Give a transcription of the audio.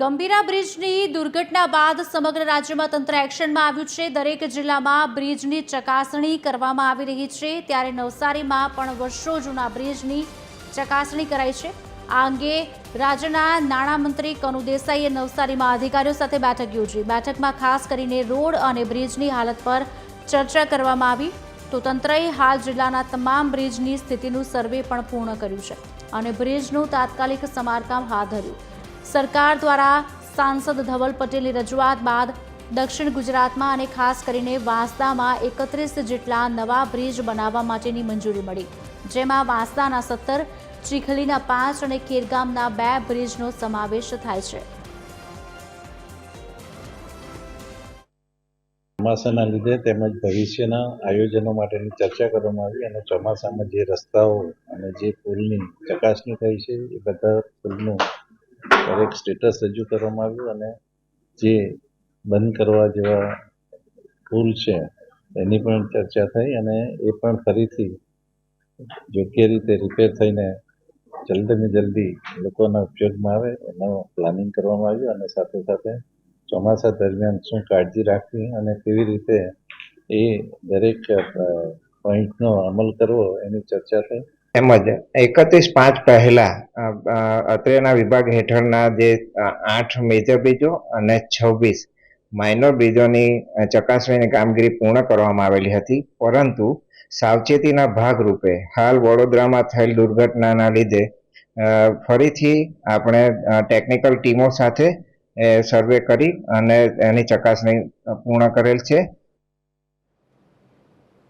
ગંભીરા બ્રિજની દુર્ઘટના બાદ સમગ્ર રાજ્યમાં તંત્ર એક્શનમાં આવ્યું છે. દરેક જિલ્લામાં બ્રિજની ચકાસણી કરવામાં આવી રહી છે. ત્યારે નવસારીમાં પણ વર્ષો જૂના બ્રિજની ચકાસણી કરાઈ છે. આ અંગે રાજ્યના નાણામંત્રી કનુ દેસાઈએ નવસારીમાં અધિકારીઓ સાથે બેઠક યોજી. બેઠકમાં ખાસ કરીને રોડ અને બ્રિજની હાલત પર ચર્ચા કરવામાં આવી. તો તંત્રએ હાલ જિલ્લાના તમામ બ્રિજની સ્થિતિનું સર્વે પણ પૂર્ણ કર્યું છે અને બ્રિજનું તાત્કાલિક સમારકામ હાથ ધર્યું. સરકાર દ્વારા સાંસદ ધવલ પટેલની રજૂઆત બાદ દક્ષિણ ગુજરાતમાં અને ખાસ કરીને વાંસદામાં એકત્રીસ જેટલા નવા બ્રિજ બનાવવા માટેની મંજૂરી મળી, જેમાં વાંસદાના સત્તર, ચીખલીના પાંચ અને કેરગામના બે બ્રિજનો સમાવેશ થાય છે. ચોમાસાના લીધે તેમજ ભવિષ્યના આયોજનો માટેની ચર્ચા કરવામાં આવી અને ચોમાસામાં જે રસ્તાઓ અને જે પુલની ચકાસણી થઈ છે, એ બધા પુલનું દરેક સ્ટેટસ રજૂ કરવામાં આવ્યું અને જે બંધ કરવા જેવા ભૂલ છે, એની પણ ચર્ચા થઈ અને એ પણ ફરીથી યોગ્ય રીતે રિપેર થઈને જલ્દીમાં જલ્દી લોકોના ઉપયોગમાં આવે, એનું પ્લાનિંગ કરવામાં આવ્યું અને સાથે સાથે ચોમાસા દરમિયાન શું કાળજી રાખવી અને કેવી રીતે એ દરેક પોઈન્ટનો અમલ કરવો એની ચર્ચા થઈ. તેમજ એકત્રીસ પાંચ પહેલા અત્રેના વિભાગ હેઠળના જે આઠ મેજર બ્રિજો અને છવ્વીસ માઇનોર બ્રિજોની ચકાસણીની કામગીરી પૂર્ણ કરવામાં આવેલી હતી. પરંતુ સાવચેતીના ભાગરૂપે હાલ વડોદરામાં થયેલ દુર્ઘટનાના લીધે ફરીથી આપણે ટેકનિકલ ટીમો સાથે સર્વે કરી અને એની ચકાસણી પૂર્ણ કરેલ છે.